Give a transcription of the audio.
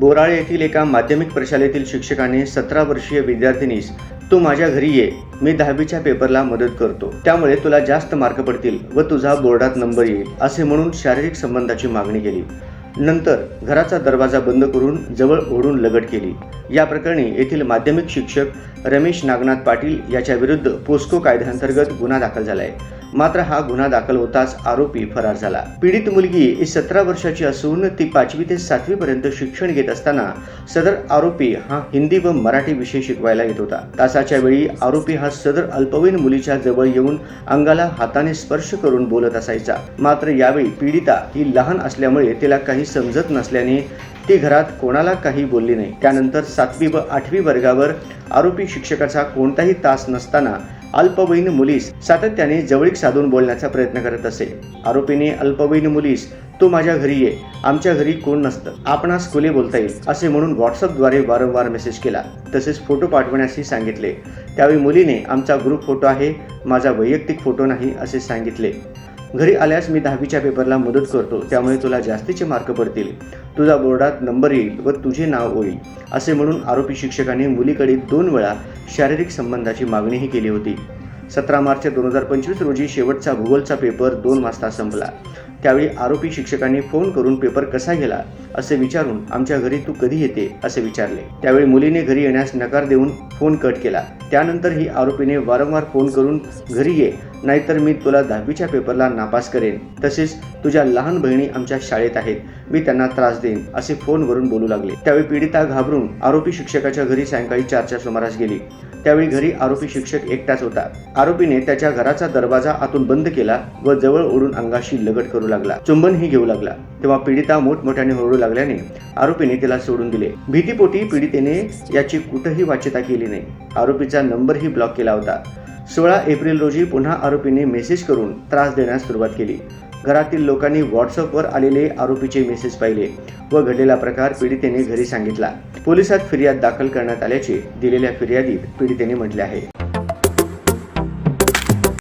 बोराळे येथील एका माध्यमिक प्रशालेतील शिक्षकाने सतरा वर्षीय विद्यार्थिनीस तू माझ्या घरी ये मी दहावीच्या पेपरला मदत करतो. त्यामुळे तुला जास्त मार्क पडतील व तुझा बोर्डात नंबर येईल असे म्हणून शारीरिक संबंधाची मागणी केली. नंतर घराचा दरवाजा बंद करून जवळ ओढून लगट केली. या प्रकरणी येथील माध्यमिक शिक्षक रमेश नागनाथ पाटील याच्या विरुद्ध पोस्को कायद्याअंतर्गत गुन्हा दाखल झाला आहे मात्र हा गुन्हा दाखल होताच आरोपी फरार झाला. पीडित मुलगी ही सतरा वर्षाची असून ती पाचवी ते सातवी पर्यंत शिक्षण घेत असताना सदर आरोपी हा हिंदी व मराठी विषय शिकवायला येत होता. तासाच्या वेळी आरोपी हा सदर अल्पवयीन मुलीच्या जवळ येऊन अंगाला हाताने स्पर्श करून बोलत असायचा. मात्र यावेळी पीडिता ही लहान असल्यामुळे तिला काही समजत नसल्याने ती घरात कोणाला काही बोलली नाही. त्यानंतर सातवी व आठवी वर्गावर आरोपी शिक्षकाचा कोणताही तास नसताना अल्पवयीन मुलीस सातत्याने जवळीक साधून बोलण्याचा प्रयत्न करत असे. आरोपीने अल्पवयीन मुलीस तू माझ्या घरी ये. आमच्या घरी कोण नसतं. आपणास खुले बोलता येईल असे म्हणून व्हॉट्सअपद्वारे वारंवार मेसेज केला. तसेच फोटो पाठवण्यासही सांगितले. त्यावेळी मुलीने आमचा ग्रुप फोटो आहे माझा वैयक्तिक फोटो नाही असे सांगितले. घरी आल्यास मी दहावीच्या पेपरला मदत करतो त्यामुळे तुला जास्तीचे मार्क पडतील. तुझा बोर्डात नंबर येईल व तुझे नाव होईल असे म्हणून आरोपी शिक्षकाने मुलीकडे दोन वेळा शारीरिक संबंधाची मागणीही केली होती. सतरा मार्च दोन हजार पंचवीस रोजी शेवटचा भूगोलचा पेपर दोन वाजता संपला. त्यावेळी आरोपी शिक्षकांनी फोन करून पेपर कसा गेला असे विचारून आमच्या घरी तू कधी येते असे विचारले. त्यावेळी मुलीने घरी येण्यास नकार देऊन फोन कट केला. त्यानंतरही आरोपीने वारंवार फोन करून घरी ये नाहीतर मी तुला दहावीच्या पेपरला नापास करेन. तसेच तुझ्या लहान बहिणी आमच्या शाळेत आहेत. मी त्यांना त्रास देईन असे फोनवरून बोलू लागले. त्यावेळी पीडिता घाबरून आरोपी शिक्षकाच्या घरी सायंकाळी चारच्या सुमारास गेली. त्यावेळी घरी आरोपी शिक्षक एकटाच होता. आरोपीने त्याच्या घराचा दरवाजा आतून बंद केला व जवळ ओढून अंगाशी लगट करू लागला. चुंबनही घेऊ लागला. तेव्हा पीडिता मोठमोठ्याने ओरडू लागल्याने आरोपीने तिला सोडून दिले. भीतीपोटी पीडितेने याची कुठंही वाच्यता केली नाही. आरोपीचा नंबरही ब्लॉक केला होता. सोळा एप्रिल रोजी पुन्हा आरोपीने मेसेज करून त्रास देण्यास सुरुवात केली. घरातील लोकांनी व्हॉट्सअपवर आलेले आरोपीचे मेसेज पाहिले व घडलेला प्रकार पीडितेने घरी सांगितला. पोलिसात फिर्याद दाखल करण्यात आल्याचे दिलेल्या फिर्यादीत पीडितेने म्हटले आहे.